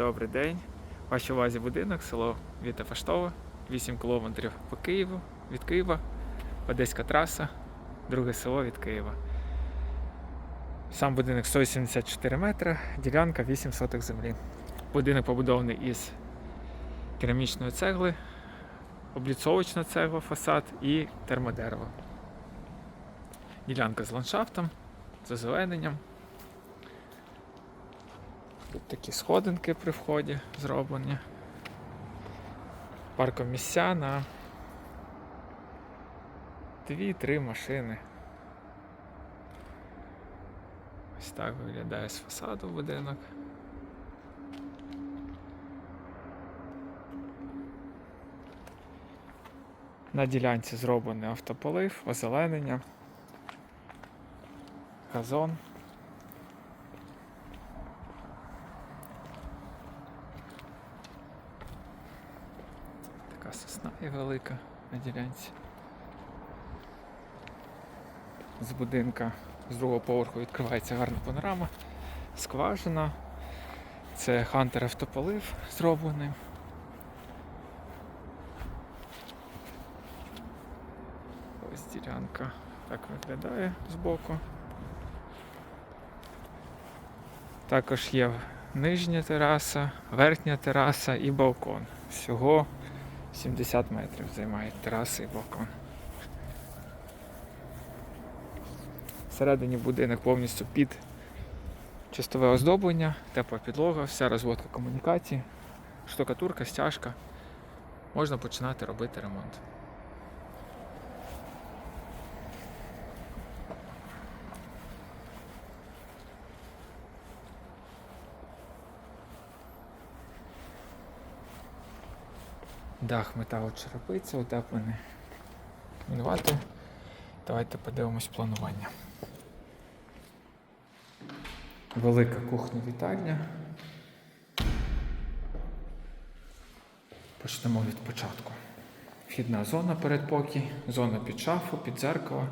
добрий день. Вашій увазі будинок, село Віта Фаштова, 8 кілометрів по Києву, від Києва, Одеська траса, друге село від Києва. Сам будинок 184 метри, ділянка 8 соток землі. Будинок побудований із керамічної цегли, обліцовочна цегла, фасад і термодерево. Ділянка з ландшафтом, з озелененням. Тут такі сходинки при вході зроблені. Паркомісця на 2-3 машини. Ось так виглядає з фасаду будинок. На ділянці зроблений автополив, озеленення, газон. Сосна є велика на ділянці. З будинка з другого поверху відкривається гарна панорама, скважина. Це Хантер автополив зроблений. Ось ділянка так виглядає збоку. Також є нижня тераса, верхня тераса і балкон. Всього 70 метрів займають тераса і балкон. Всередині будинок повністю під чистове оздоблення, тепла підлога, вся розводка комунікації, штукатурка, стяжка. Можна починати робити ремонт. Дах металочерепиця, утеплений. Мінувати. Давайте подивимось планування. Велика кухня вітальня. Почнемо від початку. Вхідна зона передпокій, зона під шафу, під дзеркало,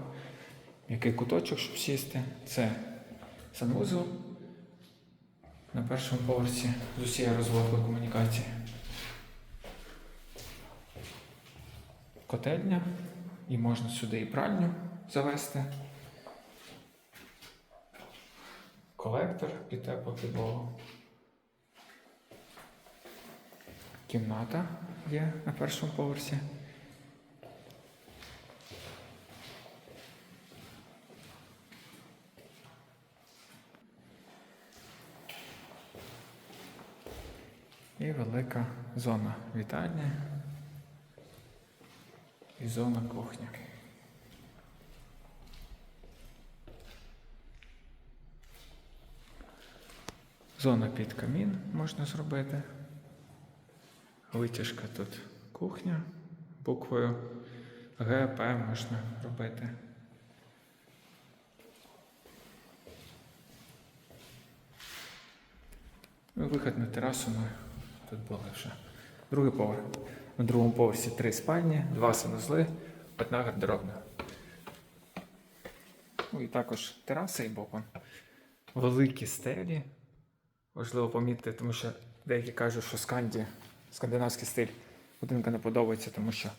який куточок, щоб сісти. Це санвузол на першому поверсі з усією розводкою комунікації. Котельня, і можна сюди і пральню завести. Колектор під теплу підлогу. Кімната є на першому поверсі. І велика зона вітальні зона кухні. Зона під камін можна зробити. Витяжка тут кухня. Буквою ГП можна робити. І Вихід на терасу ми тут були вже. Другий поверх. На другому поверсі три спальні, два санузли, одна гардеробна. Ну і також тераса і балкон. Великі стелі. Важливо помітити, тому що деякі кажуть, що сканді, скандинавський стиль будинка не подобається, тому що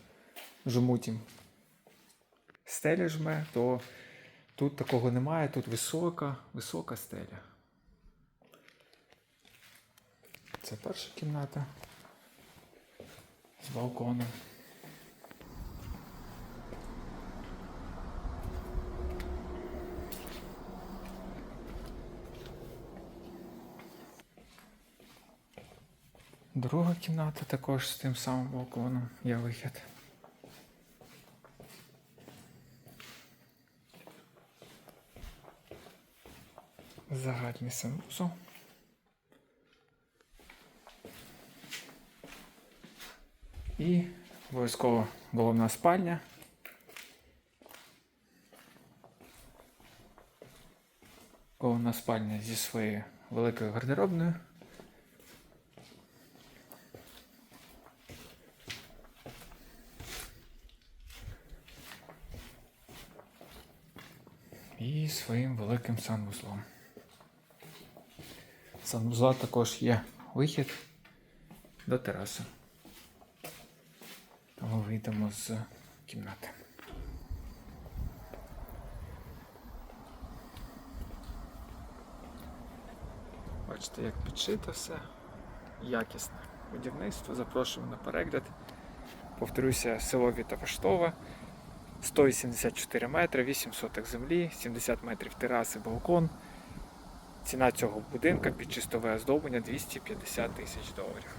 жмуть їм стеля жме, то тут такого немає, тут висока, висока стеля. Це перша кімната з балконом. Друга кімната також з тим самим балконом є вихід. Загальний санвузол. І обов'язково головна спальня. Головна спальня зі своєю великою гардеробною. І своїм великим санвузлом. Санвузла також є вихід до тераси. Тому вийдемо з кімнати. Бачите, як підшито все. Якісне будівництво. Запрошуємо на перегляд. Повторюся, село Вітопаштове. 184 метри, 8 соток землі, 70 метрів тераси, балкон. Ціна цього будинка під чистове оздоблення 250 тисяч доларів.